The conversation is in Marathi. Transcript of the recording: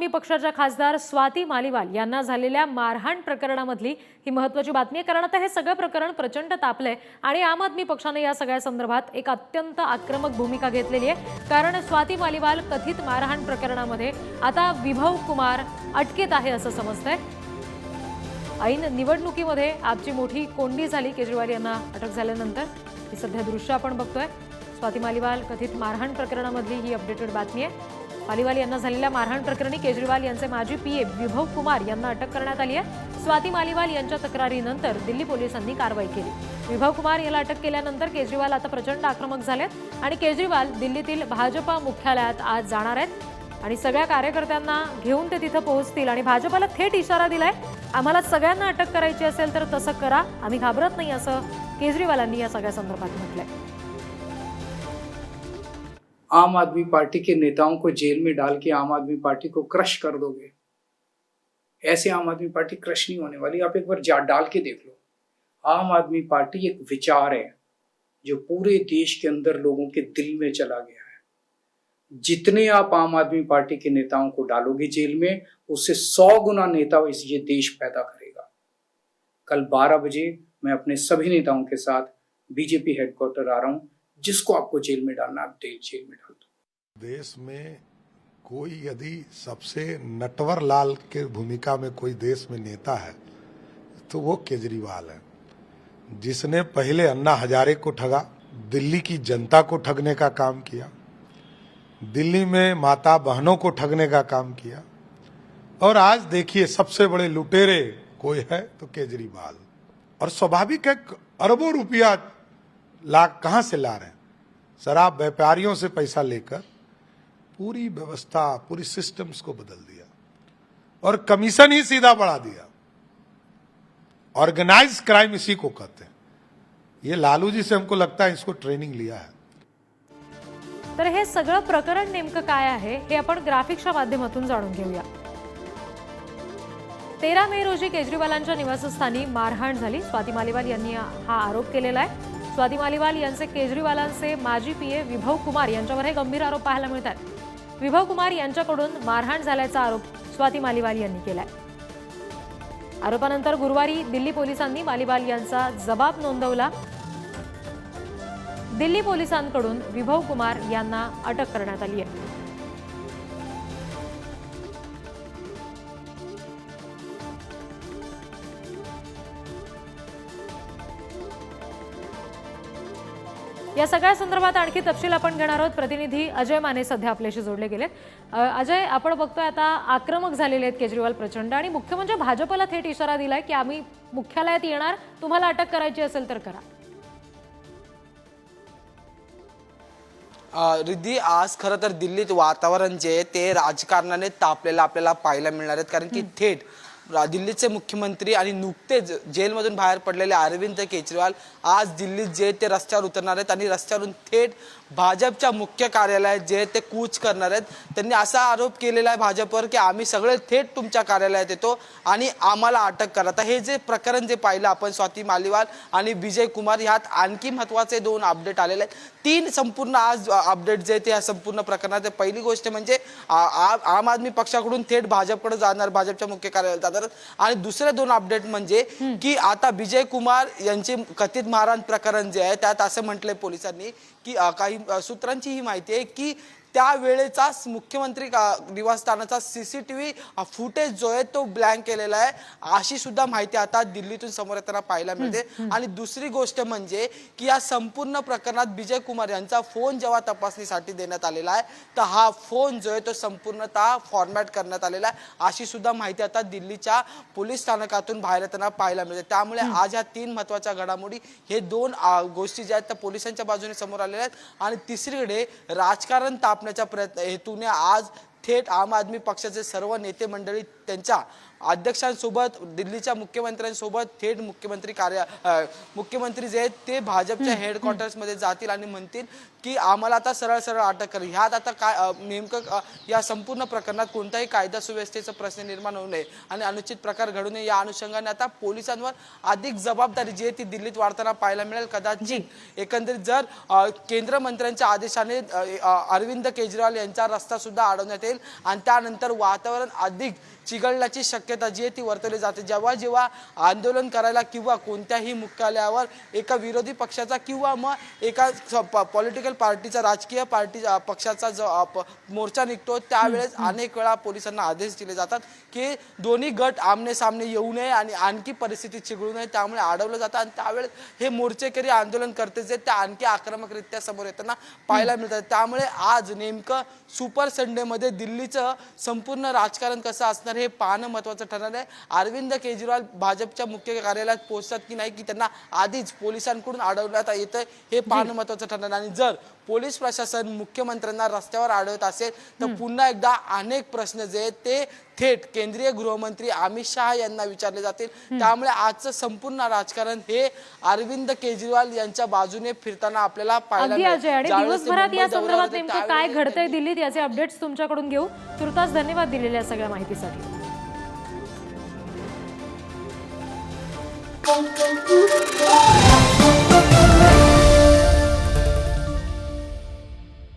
आदमी पक्षाच्या खासदार स्वाती मालिवाल यांना झालेल्या मारहाण प्रकरणामधली ही महत्वाची बातमी आहे. कारण आता हे सगळं प्रकरण प्रचंड तापलंय आणि आम आदमी पक्षाने या सगळ्या संदर्भात एक अत्यंत आक्रमक भूमिका घेतलेली आहे. कारण स्वाती मालिवाल कथित मारहाण प्रकरणामध्ये आता विभव कुमार अटकेत आहे असं समजतंय. ऐन निवडणुकीमध्ये आपची मोठी कोंडी झाली. केजरीवाल यांना अटक झाल्यानंतर ही सध्या दृश्य आपण बघतोय. स्वाती मालिवाल कथित मारहाण प्रकरणामधली ही अपडेटेड बातमी आहे. मालिवाल यांना झालेल्या मारहाण प्रकरणी केजरीवाल यांचे माजी पीए विभव कुमार यांना अटक करण्यात आली आहे. स्वाती मालिवाल यांच्या तक्रारीनंतर दिल्ली पोलिसांनी कारवाई केली. विभव कुमार याला अटक केल्यानंतर केजरीवाल आता प्रचंड आक्रमक झालेत आणि केजरीवाल दिल्लीतील भाजपा मुख्यालयात आज जाणार आहेत. आणि सगळ्या कार्यकर्त्यांना घेऊन ते तिथं पोहोचतील आणि भाजपाला थेट इशारा दिलाय आम्हाला सगळ्यांना अटक करायची असेल तर तसं करा आम्ही घाबरत नाही असं केजरीवालांनी या सगळ्या संदर्भात म्हटलंय. आम आदमी पार्टी के नेताओं को जेल में डाल के आम आदमी पार्टी को क्रश कर दोगे? ऐसे आम आदमी पार्टी क्रश नहीं होने वाली। आप एक बार जा, डाल के देख लो। आम आदमी पार्टी एक विचार है, जो पूरे देश के अंदर लोगों के दिल में चला गया है। जितने आप आम आदमी पार्टी के नेताओं को डालोगे जेल में, उससे सौ गुना नेता इस ये देश पैदा करेगा। कल 12 बजे मैं अपने सभी नेताओं के साथ बीजेपी हेडक्वार्टर आ रहा हूँ। जिसको आपको जेल में डालना, आप जेल में डाल दो। देश में कोई यदि सबसे नटवर लाल के भूमिका में कोई देश में नेता है तो वो केजरीवाल है। जिसने पहले अन्ना हजारे को ठगा, दिल्ली की जनता को ठगने का काम किया, दिल्ली में माता बहनों को ठगने का काम किया, और आज देखिए सबसे बड़े लुटेरे कोई है तो केजरीवाल। और स्वाभाविक है अरबों रुपया लाख कहाँ से ला रहे हैं? शराब व्यापारियों से पैसा लेकर पूरी व्यवस्था पूरी सिस्टम्स को बदल दिया और कमीशन ही सीधा बढ़ा दिया। ऑर्गेनाइज क्राइम इसी को कहते हैं। ये लालू जी से हमको लगता है इसको ट्रेनिंग लिया है। तर हे सगळं प्रकरण नेमकं काय आहे हे आपण ग्राफिक्सच्या माध्यमातून जाणून घेऊया. तेरा मे रोजी केजरीवालांच्या निवासस्थानी मारहाण झाली. स्वाती मालिवाल यांनी हा आरोप केलेला आहे. स्वाती मालिवाल यांचे केजरीवालांचे माजी पीए विभव कुमार यांच्यावर हे गंभीर आरोप पाहायला मिळतात. विभव कुमार यांच्याकडून मारहाण झाल्याचा आरोप स्वाती मालिवाल यांनी केलाय. आरोपानंतर गुरुवारी दिल्ली पोलिसांनी मालिवाल यांचा जबाब नोंदवला. दिल्ली पोलिसांकडून विभव कुमार यांना अटक करण्यात आली आहे. या सगळ्या संदर्भात आणखी तपशील आपण घेणार आहोत. प्रतिनिधी अजय माने सध्या आपल्याशी जोडले गेलेत अ, अजय आपण बघतोय आता आक्रमक झालेले आहेत केजरीवाल प्रचंड आणि मुख्य म्हणजे भाजपला थेट इशारा दिलाय की आम्ही मुख्यालयात येणार तुम्हाला अटक करायची असेल तर करा. रिद्धी आज खरं तर दिल्लीत वातावरण जे आहे ते राजकारणाने तापलेलं आपल्याला पाहायला मिळणार आहेत. कारण की थेट दिल्लीचे मुख्यमंत्री आणि नुकतेच जेलमधून बाहेर पडलेले अरविंद केजरीवाल आज दिल्लीत जे ते रस्त्यावर उतरणार आहेत आणि रस्त्यावरून थेट भाजपच्या मुख्य कार्यालयात जे ते कूच करणार आहेत. त्यांनी असा आरोप केलेला आहे भाजपवर की आम्ही सगळे थेट तुमच्या कार्यालयात येतो आणि आम्हाला अटक करा. आता हे जे प्रकरण जे पाहिलं आपण स्वाती मालिवाल आणि विजय कुमार ह्यात आणखी महत्त्वाचे दोन अपडेट आलेले आहेत. तीन संपूर्ण आज अपडेट जे ते या संपूर्ण प्रकरणात पहिली गोष्ट म्हणजे आ- आम आदमी पक्षाकडून थेट भाजपकडे जाणार भाजपच्या मुख्य कार्यालयात जाणार आणि दुसरे दोन अपडेट म्हणजे की आता विजय कुमार यांचे कथित मारहाण प्रकरण जे आहे त्यात असं म्हटलंय पोलिसांनी की काही सूत्रांची ही माहिती आहे की त्यावेळेचा मुख्यमंत्री का- निवासस्थानाचा सीसीटीव्ही फुटेज जो आहे तो ब्लँक केलेला आहे. अशी सुद्धा माहिती आता दिल्लीतून समोर येताना पाहायला मिळते. आणि दुसरी गोष्ट म्हणजे की या संपूर्ण प्रकरणात विजय कुमार यांचा फोन जेव्हा तपासणीसाठी देण्यात आलेला आहे तर हा फोन जो आहे तो संपूर्णतः फॉर्मॅट करण्यात आलेला आहे. अशी सुद्धा माहिती आता दिल्लीच्या पोलीस स्थानकातून बाहेर येताना पाहायला मिळते. त्यामुळे आज ह्या तीन महत्त्वाच्या घडामोडी हे दोन गोष्टी ज्या आहेत त्या पोलिसांच्या बाजूने समोर आलेल्या आहेत. आणि तिसरीकडे राजकारण स्थापण्याच्या प्रयत्न हेतूने आज थेट आम आदमी पक्षाचे सर्व नेते मंडळी त्यांच्या अध्यक्षांसोबत दिल्लीच्या मुख्यमंत्र्यांसोबत थेट मुख्यमंत्री कार्य मुख्यमंत्री जे आहेत ते भाजपच्या हेडक्वार्टर्समध्ये जातील आणि म्हणतील की आम्हाला आता सरळ सरळ अटक कर. ह्यात आता काय नेमकं या संपूर्ण प्रकरणात कोणताही कायदा सुव्यवस्थेचा प्रश्न निर्माण होऊ नये आणि अनुचित प्रकार घडू नये. या अनुषंगाने आता पोलिसांवर अधिक जबाबदारी जी आहे ती दिल्लीत वाढताना पाहायला मिळेल. कदाचित एकंदरीत जर केंद्र मंत्र्यांच्या आदेशाने अरविंद केजरीवाल यांचा रस्ता सुद्धा अडवण्यात येईल. आणि त्यानंतर वातावरण अधिक चिघळण्याची शक्यता जी आहे ती वर्तवली जाते. जेव्हा जेव्हा आंदोलन करायला किंवा कोणत्याही मुख्यालयावर एका विरोधी पक्षाचा किंवा मग एका पॉलिटिकल पार्टीचा राजकीय पार्टी पक्षाचा जो मोर्चा निघतो त्यावेळेस अनेक वेळा पोलिसांना आदेश दिले जातात की दोन्ही गट आमने सामने येऊ नये आणि आणखी परिस्थिती चिघळू नये त्यामुळे अडवलं जातं आणि त्यावेळेस हे मोर्चेकरी आंदोलन करते जे ते आणखी आक्रमकरित्या समोर येताना पाहायला मिळतात. त्यामुळे आज नेमकं सुपर संडेमध्ये दिल्लीचं संपूर्ण राजकारण कसं असणार हे पाहणं महत्त्वाचं ठरणार आहे अरविंद केजरीवाल भाजपच्या मुख्य कार्यालयात पोहोचतात की नाही की त्यांना आधीच पोलिसांकडून अडवण्यात येतं हे पाहणं महत्त्वाचं ठरणार आहे. आणि जर पोलीस प्रशासन मुख्यमंत्र्यांना रस्त्यावर अडवत असेल तर पुन्हा एकदा अनेक प्रश्न जे आहेत ते थेट केंद्रीय गृहमंत्री अमित शहा यांना विचारले जातील. त्यामुळे आजचं संपूर्ण राजकारण हे अरविंद केजरीवाल यांच्या बाजूने फिरताना आपल्याला दिवसभरात या संदर्भात नेमकं काय घडतंय दिल्लीत याचे अपडेट्स तुमच्याकडून घेऊ. तुर्तास धन्यवाद दिलेल्या सगळ्या माहितीसाठी.